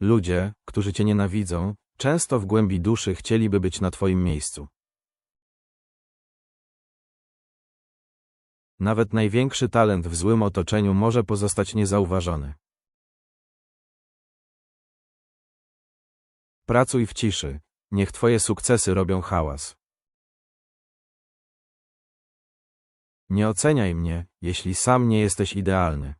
Ludzie, którzy cię nienawidzą, często w głębi duszy chcieliby być na twoim miejscu. Nawet największy talent w złym otoczeniu może pozostać niezauważony. Pracuj w ciszy. Niech twoje sukcesy robią hałas. Nie oceniaj mnie, jeśli sam nie jesteś idealny.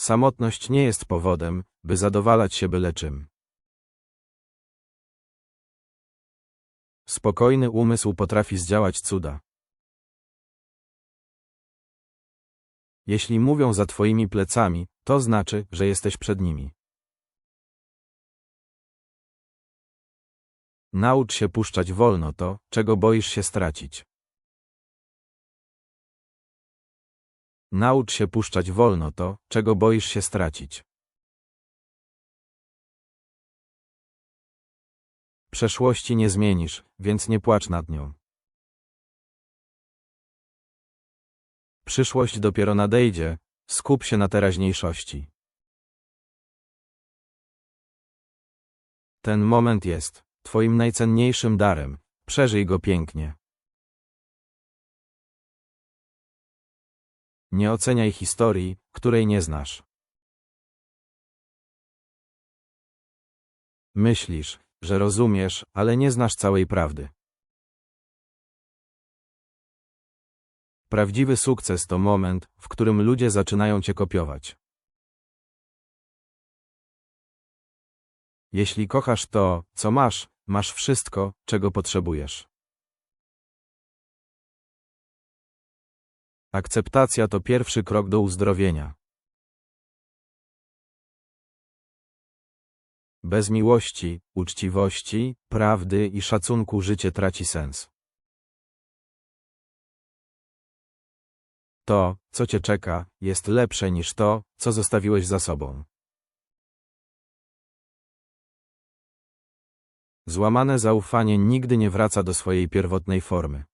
Samotność nie jest powodem, by zadowalać się byle czym. Spokojny umysł potrafi zdziałać cuda. Jeśli mówią za twoimi plecami, to znaczy, że jesteś przed nimi. Naucz się puszczać wolno to, czego boisz się stracić. Naucz się puszczać wolno to, czego boisz się stracić. Przeszłości nie zmienisz, więc nie płacz nad nią. Przyszłość dopiero nadejdzie, skup się na teraźniejszości. Ten moment jest Twoim najcenniejszym darem. Przeżyj go pięknie. Nie oceniaj historii, której nie znasz. Myślisz, że rozumiesz, ale nie znasz całej prawdy. Prawdziwy sukces to moment, w którym ludzie zaczynają cię kopiować. Jeśli kochasz to, co masz, masz wszystko, czego potrzebujesz. Akceptacja to pierwszy krok do uzdrowienia. Bez miłości, uczciwości, prawdy i szacunku życie traci sens. To, co cię czeka, jest lepsze niż to, co zostawiłeś za sobą. Złamane zaufanie nigdy nie wraca do swojej pierwotnej formy.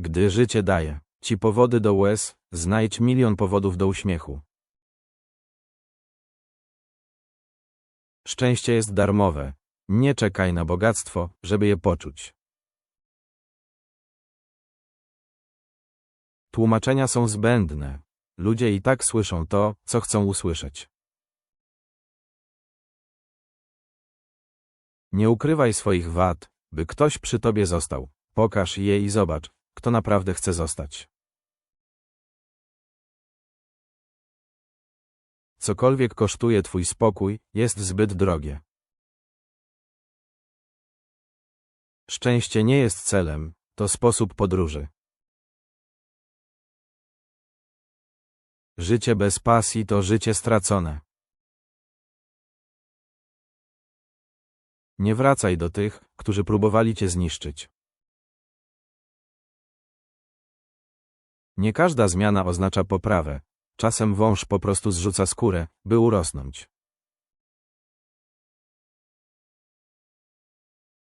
Gdy życie daje ci powody do łez, znajdź milion powodów do uśmiechu. Szczęście jest darmowe. Nie czekaj na bogactwo, żeby je poczuć. Tłumaczenia są zbędne. Ludzie i tak słyszą to, co chcą usłyszeć. Nie ukrywaj swoich wad, by ktoś przy tobie został. Pokaż je i zobacz, kto naprawdę chce zostać. Cokolwiek kosztuje twój spokój, jest zbyt drogie. Szczęście nie jest celem, to sposób podróży. Życie bez pasji to życie stracone. Nie wracaj do tych, którzy próbowali cię zniszczyć. Nie każda zmiana oznacza poprawę. Czasem wąż po prostu zrzuca skórę, by urosnąć.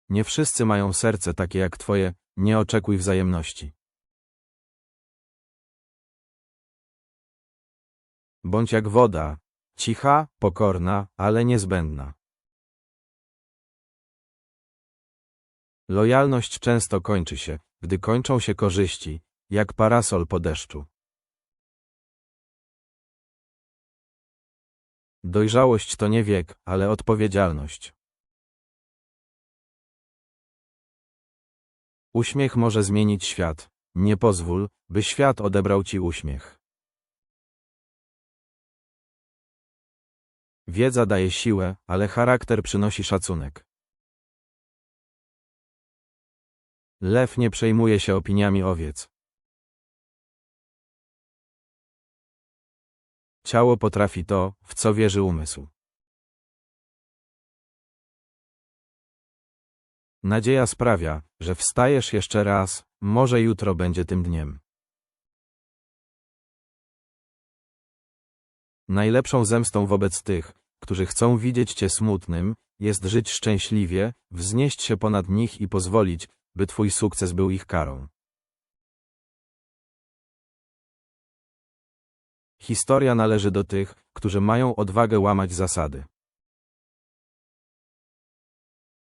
Nie wszyscy mają serce takie jak twoje, nie oczekuj wzajemności. Bądź jak woda, cicha, pokorna, ale niezbędna. Lojalność często kończy się, gdy kończą się korzyści, jak parasol po deszczu. Dojrzałość to nie wiek, ale odpowiedzialność. Uśmiech może zmienić świat. Nie pozwól, by świat odebrał ci uśmiech. Wiedza daje siłę, ale charakter przynosi szacunek. Lew nie przejmuje się opiniami owiec. Ciało potrafi to, w co wierzy umysł. Nadzieja sprawia, że wstajesz jeszcze raz, może jutro będzie tym dniem. Najlepszą zemstą wobec tych, którzy chcą widzieć Cię smutnym, jest żyć szczęśliwie, wznieść się ponad nich i pozwolić, by Twój sukces był ich karą. Historia należy do tych, którzy mają odwagę łamać zasady.